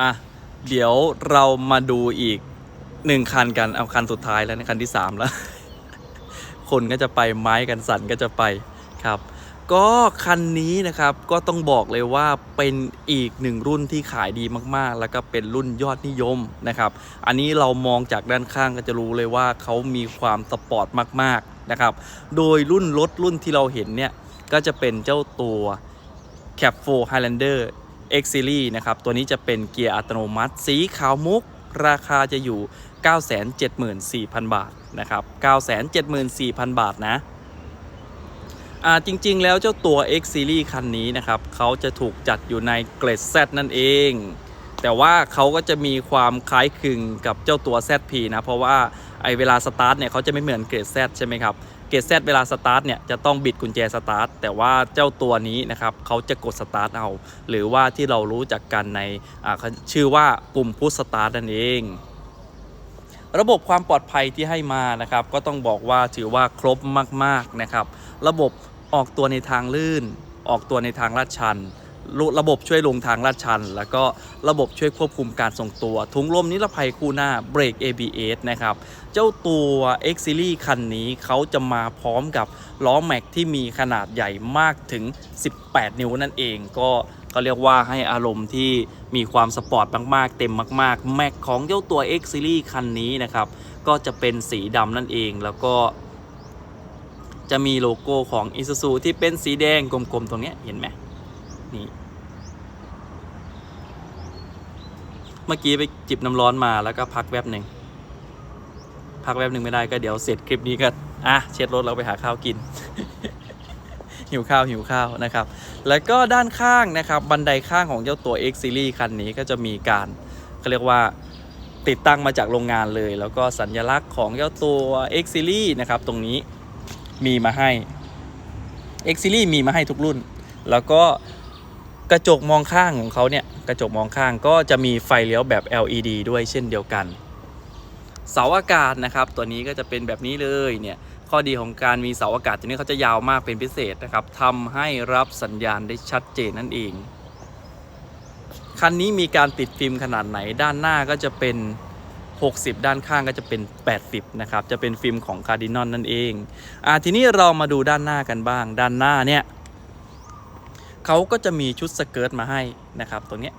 อะเดี๋ยวเรามาดูอีกหนึ่งคันกันเอาคันสุดท้ายแล้วในคันที่สามแล้ว คนก็จะไปไม้กันสันก็จะไปครับ ก็คันนี้นะครับก็ต้องบอกเลยว่าเป็นอีกหนึ่งรุ่นที่ขายดีมากๆ แล้วก็เป็นรุ่นยอดนิยมนะครับ อันนี้เรามองจากด้านข้างก็จะรู้เลยว่าเขามีความสปอร์ตมากๆนะครับ โดยรุ่นรถรุ่นที่เราเห็นเนี่ยก็จะเป็นเจ้าตัว Cap 4 Highlander X Series นะครับ ตัวนี้จะเป็นเกียร์อัตโนมัติ สีขาวมุก ราคาจะอยู่ 974,000 บาทนะครับ 974,000 บาทนะอ่าจริงๆ แล้วเจ้าตัว X Series คันนี้นะครับเขาจะถูกจัดอยู่ในเกรด Z นั่นเอง แต่ว่าเขาก็จะมีความคล้ายคลึงกับเจ้าตัว ZP นะ เพราะว่าไอเวลาสตาร์ทเนี่ยเขาจะไม่เหมือนเกรด Z ใช่ไหมครับ เกรดเวลาสตาร์ทเนี่ยจะต้องบิดกุญแจสตาร์ทแต่ว่าเจ้าตัวนี้นะครับเขาจะกดสตาร์ทเอาหรือว่าที่เรารู้จักกันในอ่าเขาชื่อว่าปุ่มพุชสตาร์ทนั่นเองระบบความปลอดภัยที่ให้มานะครับ ก็ต้องบอกว่าถือว่าครบมากๆนะครับ ระบบออกตัวในทางลื่น ออกตัวในทางลาดชัน ระบบช่วยลงทางลาดชัน แล้วก็ระบบช่วยควบคุมการทรงตัวถุงลมนิรภัยคู่หน้าเบรก ABS นะครับ เจ้าตัว X Series คันนี้เขาจะมาพร้อมกับล้อแม็กที่มีขนาดใหญ่มากถึง 18 นิ้วนั่นเองก็ก็เรียกว่าให้อารมณ์ที่มีความสปอร์ตมากๆ เต็มมากๆ แม็กของเจ้าตัว X Series คันนี้นะครับ ก็จะเป็นสีดำนั่นเองแล้วก็จะมีโลโก้ของ Isuzu ที่เป็นสีแดงกลมๆ ตรงนี้เห็นไหม นี่เมื่อกี้ไปจิบน้ำร้อนมาแล้วก็พักแวบหนึ่งพักแวบหนึ่งไม่ได้ก็เดี๋ยวเสร็จคลิปนี้ก็อะเช็ดรถเราไปหาข้าวกิน หิวข้าวหิวข้าวนะครับ แล้วก็ด้านข้างนะครับ บันไดข้างของเจ้าตัว X Series คันนี้ก็จะมีการเขาเรียกว่าติดตั้งมาจากโรงงานเลย แล้วก็สัญลักษณ์ของเจ้าตัว X Series นะครับ ตรงนี้มีมาให้ X Series มีมาให้ทุกรุ่น แล้วก็ กระจกมองข้างของเขาเนี่ยกระจกมองข้างก็จะมีไฟเลี้ยวแบบ LED ด้วยเช่นเดียวกัน เสาอากาศนะครับตัวนี้ก็จะเป็นแบบนี้เลยเนี่ยข้อดีของการมีเสาอากาศตัวนี้เขาจะยาวมากเป็นพิเศษนะครับทำให้รับสัญญาณได้ชัดเจนนั่นเอง คันนี้มีการติดฟิล์มขนาดไหนด้านหน้าก็จะเป็น 60 ด้านข้างก็จะเป็น 80 นะครับ จะเป็นฟิล์มของคาร์ดินอนนั่นเองอ่าทีนี้เรามาดูด้านหน้ากันบ้าง ด้านหน้าเนี่ย เขาก็จะมีชุดสเกิร์ตมาให้นะครับตรงเนี้ย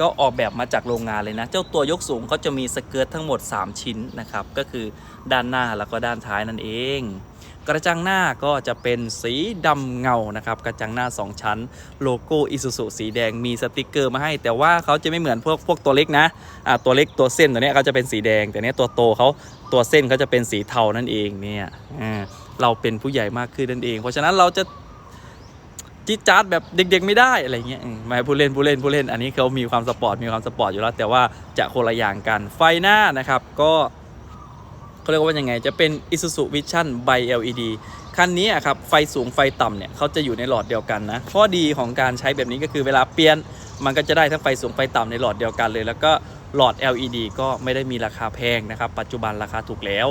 ก็ออกแบบมาจากโรงงานเลยนะ เจ้าตัวยกสูงเขาจะมีสเกิร์ตทั้งหมด 3 ชิ้นนะครับ ก็คือด้านหน้าแล้วก็ด้านท้ายนั่นเอง กระจังหน้าก็จะเป็นสีดำเงานะครับ กระจังหน้า 2 ชั้น โลโก้อิซูซุสีแดงมีสติกเกอร์มาให้ แต่ว่าเขาจะไม่เหมือนพวกพวกตัวเล็กนะอ่าตัวเล็กตัวเส้นตัวนี้เขาจะเป็นสีแดง แต่เนี้ยตัวโตเขาตัวเส้นเขาจะเป็นสีเทานั่นเองเนี่ยอ่าเราเป็นผู้ใหญ่มากขึ้นนั่นเอง เพราะฉะนั้นเราจะ จิดจาดแบบเด็กๆไม่ได้อะไรเงี้ยมาผู้เล่นผู้เล่นผู้เล่นอันนี้เขามีความสปอร์ตมีความสปอร์ตอยู่แล้ว แต่ว่าจะคนละอย่างกันไฟหน้านะครับ ก็เขาเรียกว่ายังไง จะเป็น Isuzu Vision by LED คันนี้อะครับไฟสูงไฟต่ำเนี่ยเขาจะอยู่ในหลอดเดียวกันนะข้อดีของการใช้แบบนี้ก็คือเวลาเปลี่ยน มันก็จะได้ทั้งไฟสูงไฟต่ำในหลอดเดียวกันเลย แล้วก็หลอด LED ก็ไม่ได้มีราคาแพงนะครับ ปัจจุบันราคาถูกแล้ว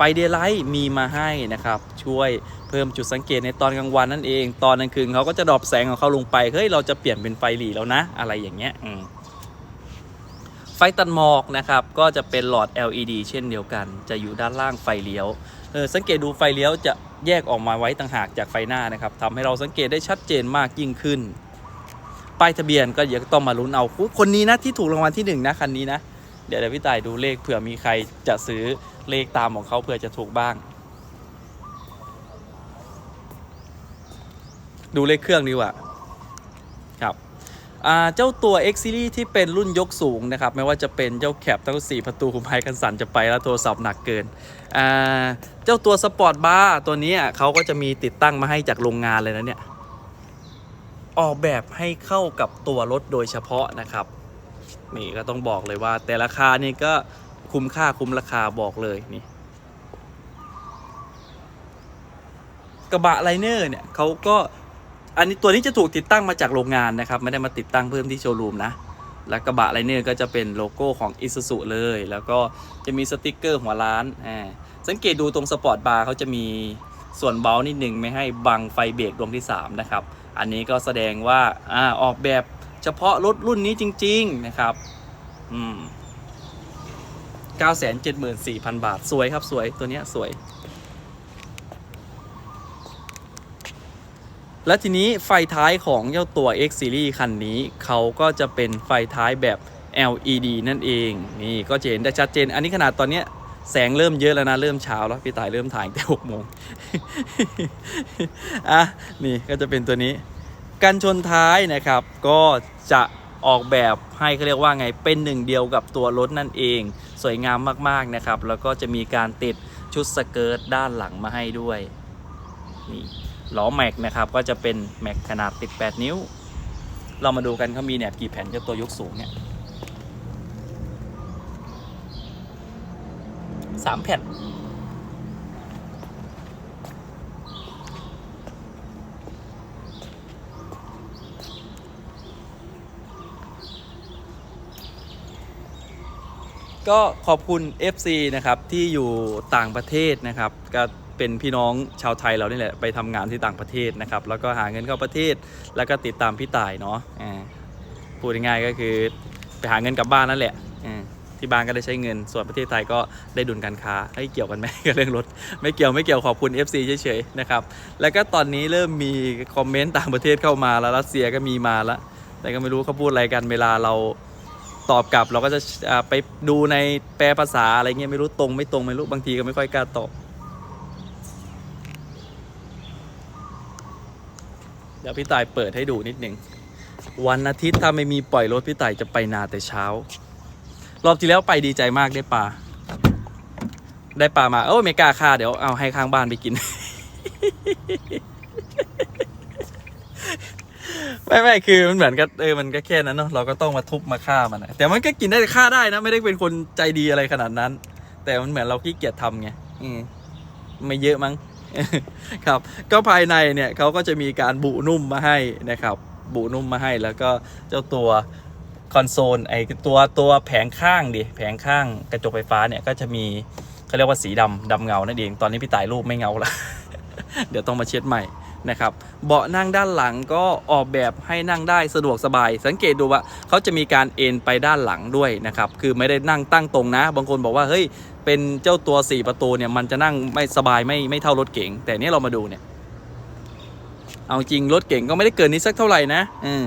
ไฟเดย์ไลท์มีมาให้นะครับ ช่วยเพิ่มจุดสังเกตในตอนกลางวันนั่นเอง ตอนกลางคืนเขาก็จะดรอปแสงของเขาลงไป เฮ้ย เราจะเปลี่ยนเป็นไฟหลีแล้วนะ อะไรอย่างเงี้ยไฟตัดหมอกนะครับ ก็จะเป็นหลอด LED เช่นเดียวกัน จะอยู่ด้านล่างไฟเลี้ยวเออสังเกตดูไฟเลี้ยวจะแยกออกมาไว้ต่างหากจากไฟหน้านะครับทำให้เราสังเกตได้ชัดเจนมากยิ่งขึ้น ป้ายทะเบียนก็เดี๋ยวต้องมาลุ้นเอา คนนี้นะที่ถูกรางวัลที่หนึ่งนะคันนี้นะ เดี๋ยวเดี๋ยวพี่ต่ายดูเลขเผื่อมีใครจะซื้อ เลขตามของเขาเผื่อจะถูกบ้าง ดูเลขเครื่องดีกว่าครับเจ้าตัว X Series ที่เป็นรุ่นยกสูงนะครับ ไม่ว่าจะเป็นเจ้าแคปทั้ง4ประตูคุมไฮคันสันจะไปแล้วโทรศัพท์หนักเกิน เจ้าตัวสปอร์ตบาร์ตัวนี้เขาก็จะมีติดตั้งมาให้จากโรงงานเลยนะเนี่ย ออกแบบให้เข้ากับตัวรถโดยเฉพาะนะครับ นี่ก็ต้องบอกเลยว่าแต่ราคานี่ก็ คุ้มค่าคุ้มราคาบอกเลยนี่ กระบะไลเนอร์เนี่ยเขาก็อันนี้ตัวนี้จะถูกติดตั้งมาจากโรงงานนะครับ ไม่ได้มาติดตั้งเพิ่มที่โชว์รูมนะแล้วกระบะไลเนอร์ก็จะเป็นโลโก้ของ Isuzu เลย แล้วก็จะมีสติกเกอร์หัวร้านอ่าสังเกตดูตรงสปอร์ตบาร์เขาจะมีส่วนเบานิดหนึ่งไม่ให้บังไฟเบรกดวงที่ 3 นะครับ อันนี้ก็แสดงว่าอ่าออกแบบเฉพาะรถรุ่นนี้จริง ๆ นะครับ อืม 974,000 บาท สวยครับสวยตัวเนี้ยสวย และทีนี้ไฟท้ายของเจ้าตัว X Series คันนี้เขาก็จะเป็นไฟท้ายแบบ LED นั่นเอง นี่ก็จะเห็นได้ชัดเจน อันนี้ขนาดตอนเนี้ยแสงเริ่มเยอะแล้วนะ เริ่มเช้าแล้วพี่ตายเริ่มถ่ายแต่6โมงอะนี่ก็จะเป็นตัวนี้ กันชนท้ายนะครับ ก็จะออกแบบให้เขาเรียกว่าไงเป็นหนึ่งเดียวกับตัวรถนั่นเอง สวยงามมากๆนะครับ แล้วก็จะมีการติดชุดสเกิร์ตด้านหลังมาให้ด้วยนี่ล้อแม็กนะครับก็จะเป็นแม็กขนาดติด 8 นิ้ว เรามาดูกันเขามีแหนบกี่แผ่นกับตัวยกสูงเนี่ยสามแผ่น ก็ขอบคุณ FC นะครับที่อยู่ต่างประเทศนะครับก็เป็นพี่น้องชาวไทยเรานี่แหละไปทำงานที่ต่างประเทศนะครับ แล้วก็หาเงินเข้าประเทศแล้วก็ติดตามพี่ต่ายเนาะอ่าพูดง่ายๆก็คือไปหาเงินกลับบ้านนั่นแหละอ่าที่บ้านก็ได้ใช้เงินส่วนประเทศไทยก็ได้ดุลการค้าให้เกี่ยวกันไหม กับเรื่องรถ ไม่เกี่ยวไม่เกี่ยวขอบคุณ FC เฉยๆนะครับแล้วก็ตอนนี้เริ่มมีคอมเมนต์ต่างประเทศเข้ามาแล้วรัสเซียก็มีมาแล้วแต่ก็ไม่รู้เขาพูดอะไรกันเวลาเรา ตอบกลับ เราก็จะไปดูในแปลภาษาอะไรเงี้ยไม่รู้ตรงไม่ตรงไม่รู้บางทีก็ไม่ค่อยกล้าตอบเดี๋ยวพี่ต่ายเปิดให้ดูนิดหนึ่งวันอาทิตย์ถ้าไม่มีปล่อยรถพี่ต่ายจะไปนาแต่เช้า รอบที่แล้วไปดีใจมากได้ปลาได้ปลามาเออไม่กาค่าเดี๋ยวเอาให้ข้างบ้านไปกิน ไม่ไม่คือมันเหมือนกับเออมันก็แค่นั้นเนาะเราก็ต้องมาทุบมาฆ่ามันอะแต่มันก็กินได้ฆ่าได้นะ ไม่ได้เป็นคนใจดีอะไรขนาดนั้น แต่มันเหมือนเราขี้เกียจทำไงอืมไม่เยอะมั้ง ครับ ก็ภายในเนี่ยเขาก็จะมีการบุนุ่มมาให้นะครับ บุนุ่มมาให้แล้วก็เจ้าตัวคอนโซลไอตัวตัวแผงข้างดิแผงข้างกระจกไฟฟ้าเนี่ยก็จะมีเขาเรียกว่าสีดำดำเงานั่นเองตอนนี้พี่ต่ายรูปไม่เงาละ เดี๋ยวต้องมาเช็ดใหม่ นะครับเบาะนั่งด้านหลังก็ออกแบบให้นั่งได้สะดวกสบาย สังเกตดูว่าเขาจะมีการเอนไปด้านหลังด้วยนะครับคือไม่ได้นั่งตั้งตรงนะ บางคนบอกว่าเฮ้ยเป็นเจ้าตัว 4 ประตูเนี่ยมันจะนั่งไม่สบายไม่ไม่เท่ารถเก๋งแต่นี้เรามาดูเนี่ยเอาจริงรถเก๋งก็ไม่ได้เกินนี้สักเท่าไหร่นะอืม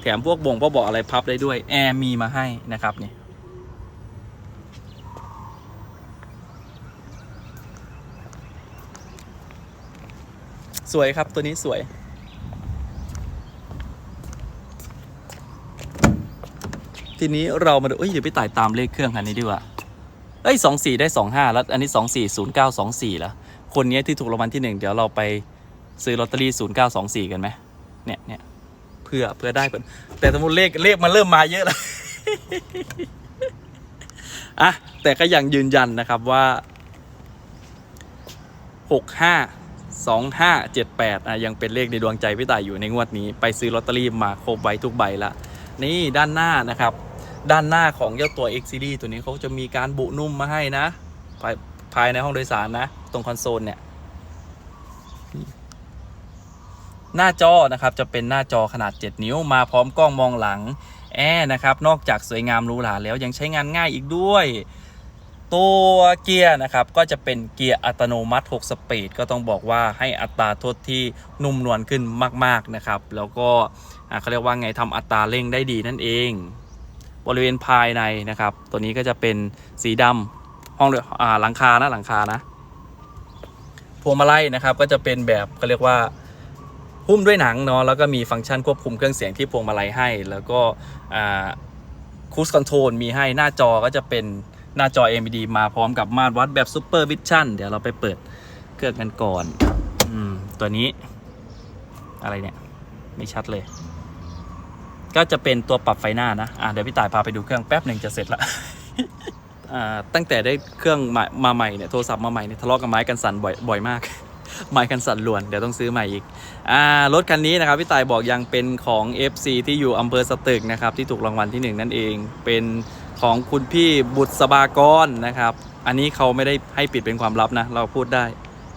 แถมพวกบ่งพวกเบาะอะไรพับได้ด้วยแอร์มีมาให้นะครับเนี่ย สวยครับตัวนี้สวย ทีนี้เรามาดูเอ้ยเดี๋ยวไปต่ายตามเลขเครื่องคันนี้ดีกว่าเอ้ยสองสี่ได้สองห้าแล้ว อันนี้สองสี่ศูนย์เก้าสองสี่แล้วคนนี้ที่ถูกรางวัลที่หนึ่งเดี๋ยวเราไปซื้อลอตเตอรี่ศูนย์เก้าสองสี่กันไหมเนี่ยเนี่ยเพื่อเพื่อได้ผลแต่สมมติเลขเลขมันเริ่มมาเยอะแล้วอะแต่ก็ยังยืนยันนะครับว่าหกห้า สองห้าเจ็ดแปดอะยังเป็นเลขในดวงใจพี่ต่ายอยู่ในงวดนี้ ไปซื้อลอตเตอรี่มาครบใบทุกใบละนี่ด้านหน้านะครับ ด้านหน้าของเจ้าตัว X Series ตัวนี้เขาจะมีการบุนุ่มมาให้นะภายภายในห้องโดยสารนะ ตรงคอนโซลเนี่ยหน้าจอนะครับจะเป็นหน้าจอขนาด 7 นิ้วมาพร้อมกล้องมองหลังแอนะครับ นอกจากสวยงามหรูหราแล้วยังใช้งานง่ายอีกด้วย ตัวเกียร์นะครับก็จะเป็นเกียร์อัตโนมัติ 6 สปีด ก็ต้องบอกว่าให้อัตราโทษที่นุ่มนวลขึ้นมากๆนะครับ แล้วก็เขาเรียกว่าไงทำอัตราเร่งได้ดีนั่นเอง บริเวณภายในนะครับ ตัวนี้ก็จะเป็นสีดำห้องอ่าหลังคานะหลังคานะพวงมาลัยนะครับก็จะเป็นแบบเขาเรียกว่าหุ้มด้วยหนังเนาะแล้วก็มีฟังก์ชันควบคุมเครื่องเสียงที่พวงมาลัยให้ แล้วก็คูสคอนโทรลมีให้หน้าจอก็จะเป็น หน้าจอ AMD มาพร้อมกับมาตรวัดแบบ Super Vision เดี๋ยวเราไปเปิดเครื่องกันก่อนอืมตัวนี้ อะไรเนี่ย ไม่ชัดเลย ก็จะเป็นตัวปรับไฟหน้านะอะเดี๋ยวพี่ต่ายพาไปดูเครื่องแป๊บหนึ่งจะเสร็จละตั้งแต่ได้เครื่องมามาใหม่เนี่ยโทรศัพท์มาใหม่เนี่ยทะเลาะกับไม้กันสั่นบ่อยบ่อยมาก ไม้กันสั่นล้วนเดี๋ยวต้องซื้อใหม่อีกอ่ารถคันนี้นะครับพี่ตายบอกยังเป็นของ FC ที่อยู่อำเภอสตึกนะครับที่ถูกรางวัลที่หนึ่งนั่นเองเป็น ของคุณพี่บุตรสบากรนะครับ อันนี้เขาไม่ได้ให้ปิดเป็นความลับนะ เราพูดได้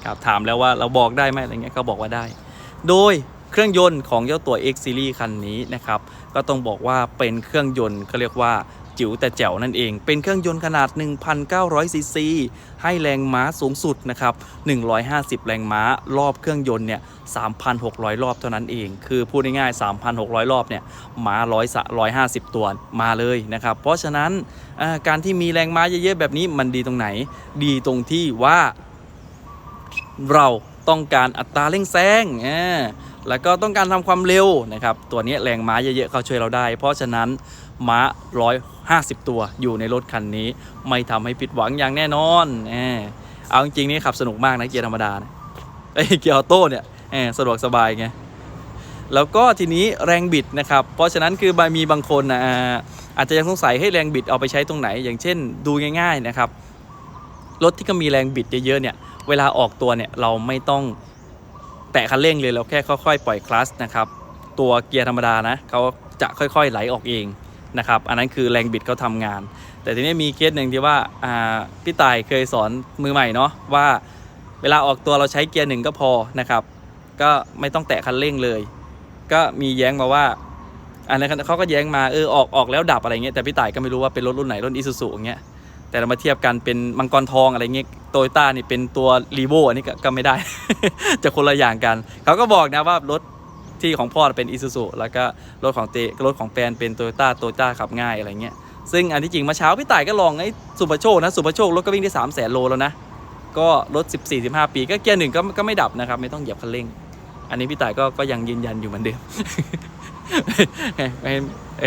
ครับถามแล้วว่าเราบอกได้ไหมอะไรเงี้ยเขาบอกว่าได้ โดยเครื่องยนต์ของเจ้าตัว X Series คันนี้นะครับ ก็ต้องบอกว่าเป็นเครื่องยนต์เขาเรียกว่าจิ๋วแต่แจ๋วนั่นเอง เป็นเครื่องยนต์ขนาด 1,900 ซีซี ให้แรงม้าสูงสุดนะครับ 150 แรงม้า รอบเครื่องยนต์เนี่ย 3,600 รอบเท่านั้นเอง คือพูดง่ายๆ 3,600 รอบเนี่ยม้า100 150ตัวมาเลยนะครับ เพราะฉะนั้นการที่มีแรงม้าเยอะๆแบบนี้มันดีตรงไหน ดีตรงที่ว่าเราต้องการอัตราเร่งแซงแล้วก็ต้องการทำความเร็วนะครับ ตัวนี้แรงม้าเยอะๆ เขาช่วยเราได้ เพราะฉะนั้นม้า150 ตัวอยู่ในรถคันนี้ ไม่ทำให้ผิดหวังอย่างแน่นอน เอาจริงๆนี่ขับสนุกมากนะเกียร์ธรรมดานะเอ้ยเกียร์ออโต้เนี่ย สะดวกสบายไงแล้วก็ทีนี้แรงบิดนะครับ เพราะฉะนั้นคือบางมีบางคนนะอาจจะยังสงสัยให้แรงบิดเอาไปใช้ตรงไหน อย่างเช่นดูง่าย ๆนะครับ รถที่ก็มีแรงบิดเยอะๆเนี่ยเวลาออกตัวเนี่ยเราไม่ต้องแตะคันเร่งเลยเราแค่ค่อยๆ ปล่อยคลัตชนะครับตัวเกียร์ธรรมดานะเขาจะค่อยๆไหลออกเองนะครับอันนั้นคือแรงบิดเขาทำงาน แต่ทีนี้มีเคสหนึ่งที่ว่าอ่าพี่ต่ายเคยสอนมือใหม่เนาะว่าเวลาออกตัวเราใช้เกียร์หนึ่งก็พอนะครับ ก็ไม่ต้องแตะคันเร่งเลย ก็มีแย้งมาว่าอันนั้นเขาก็แย้งมาเออออกออกแล้วดับอะไรเงี้ยแต่พี่ต่ายก็ไม่รู้ว่าเป็นรถรุ่นไหนรุ่นอีซูซูอย่างเงี้ยแต่เรามาเทียบกันเป็นมังกรทองอะไรเงี้ยโตโยต้านี่เป็นตัวรีโวอันนี้ก็ไม่ได้ จะคนละอย่างกัน เขาก็บอกนะว่ารถที่ของพ่อเป็นอีซูซูแล้วก็รถของเตรถของแฟนเป็นโตโยต้าโตโยต้าขับง่ายอะไรเงี้ยซึ่งอันที่จริงเมาเช้าพี่ต่ายก็ลองไอ้สุปโชคนะสุปโชครถก็วิ่งได้3 0 0 0 0 0โลแล้วนะ ก็รถ 14-15 ปีก็เกียร์หนึ่งก็ก็ไม่ดับนะครับ ไม่ต้องเหยียบคันเร่ง อันนี้พี่ต่ายก็ก็ยังยืนยันอยู่เหมือนเดิมเอ้ยไม่เอ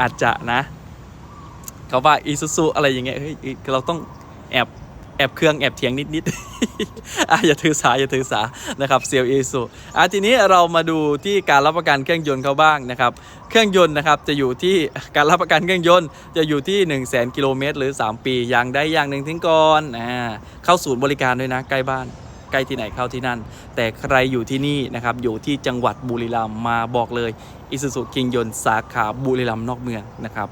อาจจะนะเขาว่าอีซูซูอะไรอย่างเงี้ยเฮ้ยเราต้องแอบแอบเครื่องแอบเถียงนิดๆอะอย่าถือสาอย่าถือสานะครับเซลล์อีซูอะทีนี้เรามาดูที่การรับประกันเครื่องยนต์เขาบ้างนะครับ เครื่องยนต์นะครับจะอยู่ที่การรับประกันเครื่องยนต์จะอยู่ที่ 1 0 0 0 0แกิโลเมตรหรือ 3 ปีอย่างใดอย่างหนึ่งทิ้งก่อนอ่าเข้าศูนย์บริการด้วยนะใกล้บ้าน ใกล้ที่ไหนเข้าที่นั่น แต่ใครอยู่ที่นี่นะครับอยู่ที่จังหวัดบุรีรัมย์มาบอกเลยอิสุสุคิงยนสาขาบุรีรัมย์นอกเมืองนะครับ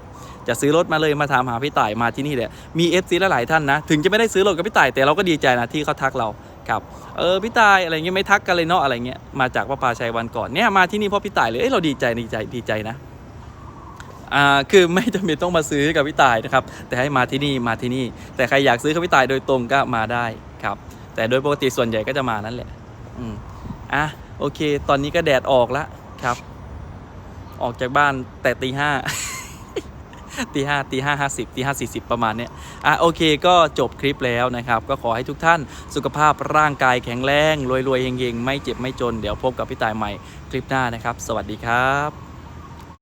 จะซื้อรถมาเลยมาถามหาพี่ต่ายมาที่นี่แหละมี FC หลายท่านนะ ถึงจะไม่ได้ซื้อรถกับพี่ต่ายแต่เราก็ดีใจนะที่เขาทักเราครับเออพี่ต่ายอะไรเงี้ยไม่ทักกันเลยเนาะอะไรเงี้ยมาจากพระพาชัยวันก่อนเนี่ยมาที่นี่เพราะพี่ต่ายเลยเอ้ยเราดีใจดีใจดีใจนะอ่าคือไม่จำเป็นต้องมาซื้อกับพี่ต่ายนะครับแต่ให้มาที่นี่มาที่นี่ แต่ใครอยากซื้อกับพี่ต่ายโดยตรงก็มาได้ครับ แต่โดยปกติส่วนใหญ่ก็จะมานั่นแหละ อืมอะโอเค ตอนนี้ก็แดดออกแล้วครับ ออกจากบ้านแต่ตีห้าตีห้าตีห้าห้าสิบตีห้าสี่สิบประมาณเนี้ยอะโอเคก็จบคลิปแล้วนะครับ ก็ขอให้ทุกท่านสุขภาพร่างกายแข็งแรง รวยๆเฮงๆ ไม่เจ็บไม่จน เดี๋ยวพบกับพี่ตายใหม่คลิปหน้านะครับ สวัสดีครับ